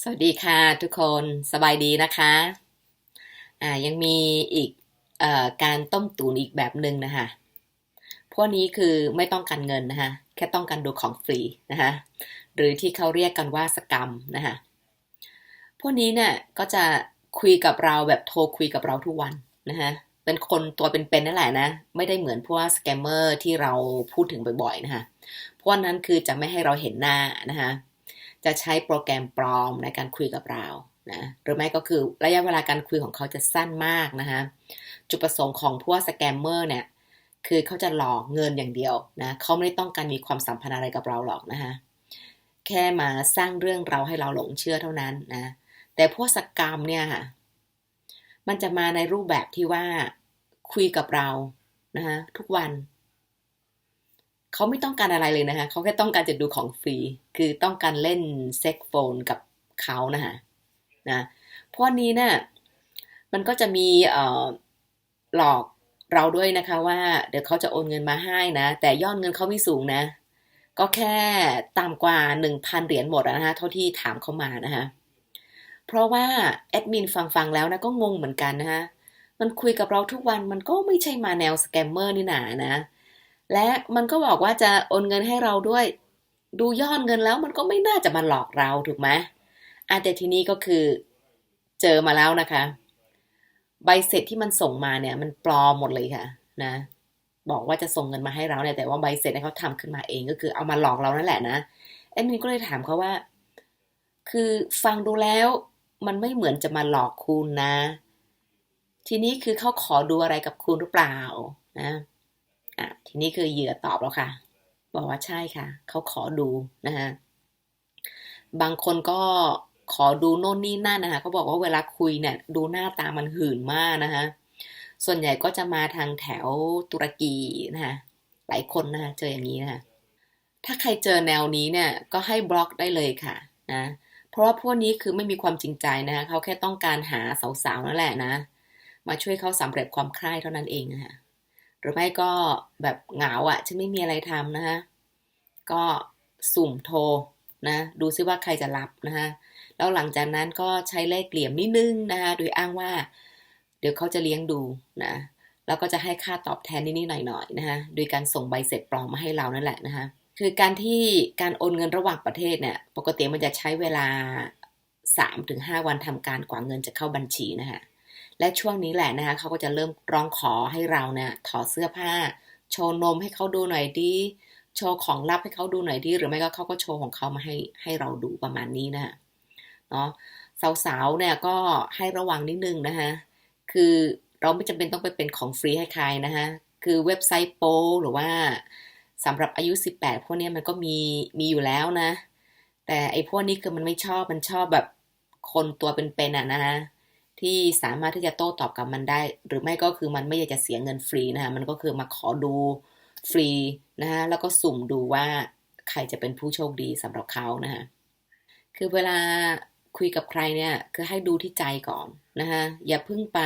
สวัสดีค่ะทุกคนสบายดีนะคะอ่ายังมีอีกเอ่อการต้มตุ๋นอีกแบบหนึ่งนะคะพวกนี้คือไม่ต้องการเงินนะคะแค่ต้องการดูของฟรีนะคะหรือที่เขาเรียกกันว่าสกรรมนะคะพวกนี้เนี่ยก็จะคุยกับเราแบบโทรคุยกับเราทุกวันนะคะเป็นคนตัวเป็นๆนั่นแหละนะ ไม่ได้เหมือนพวกสแกมเมอร์ที่เราพูดถึงบ่อยๆนะคะพวกนั้นคือจะไม่ให้เราเห็นหน้านะคะ จะใช้โปรแกรมปลอมในการคุยกับเรานะหรือไม่ก็คือระยะเวลาการคุยของเขาจะสั้นมากนะคะจุดประสงค์ของพวกสแกมเมอร์เนี่ยคือเขาจะหลอกเงินอย่างเดียวนะเขาไม่ได้ต้องการมีความสัมพันธ์อะไรกับเราหรอกนะคะแค่มาสร้างเรื่องเราให้เราหลงเชื่อเท่านั้นนะแต่พวกสกรรมเนี่ยค่ะมันจะมาในรูปแบบที่ว่าคุยกับเรานะคะทุกวัน เขาไม่ต้องการอะไรเลยนะคะเขาแค่ต้องการจะดูของฟรี คือต้องการเล่นเซ็กโฟนกับเขานะคะนะเพราะนี้เนี่ยมันก็จะมีหลอกเราด้วยนะคะว่า เดี๋ยวเขาจะโอนเงินมาให้นะ แต่ยอดเงินเขาไม่สูงนะ ก็แค่ต่ำกว่า 1,000 เหรียญหมดนะคะเท่าที่ถามเขามานะคะเพราะว่าแอดมินฟังฟังแล้วนะก็งงเหมือนกันนะคะมันคุยกับเราทุกวันมันก็ไม่ใช่มาแนวสแกมเมอร์นี่หนานะ และมันก็บอกว่าจะโอนเงินให้เราด้วย ดูยอดเงินแล้วมันก็ไม่น่าจะมาหลอกเราถูกไหมอาแต่ทีนี้ก็คือเจอมาแล้วนะคะ ใบเสร็จที่มันส่งมาเนี่ยมันปลอมหมดเลยค่ะ นะ บอกว่าจะส่งเงินมาให้เราเนี่ยแต่ว่าใบเสร็จเนี่ยเขาทำขึ้นมาเองก็คือเอามาหลอกเรานั่นแหละนะแอดมินก็เลยถามเขาว่า คือฟังดูแล้วมันไม่เหมือนจะมาหลอกคุณนะ ทีนี้คือเขาขอดูอะไรกับคุณหรือเปล่านะ อะทีนี้คือเหยื่อตอบแล้วค่ะ บอกว่าใช่ค่ะ เขาขอดูนะฮะบางคนก็ขอดูโน่นนี่นั่นนะคะเขาบอกว่าเวลาคุยเนี่ย ดูหน้าตามันหื่นมากนะคะส่วนใหญ่ก็จะมาทางแถวตุรกีนะคะหลายคนนะคะเจออย่างนี้นะคะถ้าใครเจอแนวนี้เนี่ยก็ให้บล็อกได้เลยค่ะนะเพราะว่าพวกนี้คือไม่มีความจริงใจนะคะเขาแค่ต้องการหาสาวๆนั่นแหละนะ มาช่วยเขาสำเร็จความใคร่เท่านั้นเองนะคะ หรือไม่ก็แบบเหงาอะ่ะ ฉันไม่มีอะไรทำนะคะก็สุ่มโทรนะดูซิว่าใครจะรับนะคะแล้วหลังจากนั้นก็ใช้เลขเหลี่ยมนิดนึงนะคะโดยอ้างว่า เดี๋ยวเขาจะเลี้ยงดูนะแล้วก็จะให้ค่าตอบแทนนิดๆหน่อยๆนะคะโดยการส่งใบเสร็จปลอมมาให้เรานั่นแหละนะคะคือการที่การโอนเงินระหว่างประเทศเนี่ยปกติมันจะใช้เวลา 3-5 วันทำการกว่าเงินจะเข้าบัญชีนะคะ และช่วงนี้แหละนะคะเขาก็จะเริ่มร้องขอให้เราเนี่ยถอดเสื้อผ้า โชว์นมให้เขาดูหน่อยดีโชว์ของลับให้เขาดูหน่อยดีหรือไม่ก็เขาก็โชว์ของเขามาให้ให้เราดูประมาณนี้นะเนาะสาวๆเนี่ยก็ให้ระวังนิดนึงนะคะคือเราไม่จำเป็นต้องไปเป็นของฟรีให้ใครนะคะคือเว็บไซต์โปหรือว่าสำหรับอายุ 18 พวกนี้มันก็มีมีอยู่แล้วนะ แต่ไอ้พวกนี้คือมันไม่ชอบมันชอบแบบคนตัวเป็นๆอะนะคะ ที่สามารถที่จะโต้ตอบกับมันได้ หรือไม่ก็คือมันไม่อยากจะเสียเงินฟรีนะคะมันก็คือมาขอดูฟรีนะฮะแล้วก็สุ่มดูว่าใครจะเป็นผู้โชคดีสำหรับเขานะฮะคือเวลาคุยกับใครเนี่ยคือให้ดูที่ใจก่อนนะคะอย่าเพิ่งไป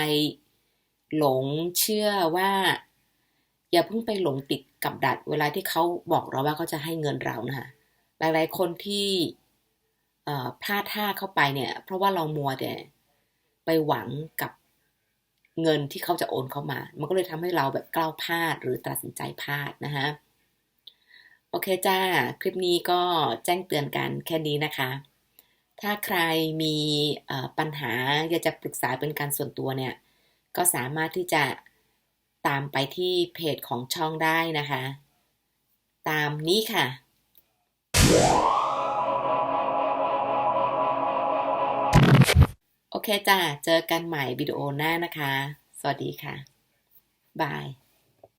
หลงเชื่อว่า อย่าเพิ่งไปหลงติดกับดักเวลาที่เขาบอกเราว่าเขาจะให้เงินเรานะคะหลายๆคนที่พลาดท่าเข้าไปเนี่ย เพราะว่าเรามัวแต่ ไปหวังกับเงินที่เขาจะโอนเข้ามา มันก็เลยทำให้เราแบบกล้าวพลาดหรือตัดสินใจพลาดนะฮะโอเคจ้า คลิปนี้ก็แจ้งเตือนกันแค่นี้นะคะ ถ้าใครมีปัญหาอยากจะปรึกษาเป็นการส่วนตัวเนี่ย ก็สามารถที่จะตามไปที่เพจของช่องได้นะคะ ตามนี้ค่ะ เคจ้า เจอกันใหม่วิดีโอหน้านะคะ สวัสดีค่ะ บาย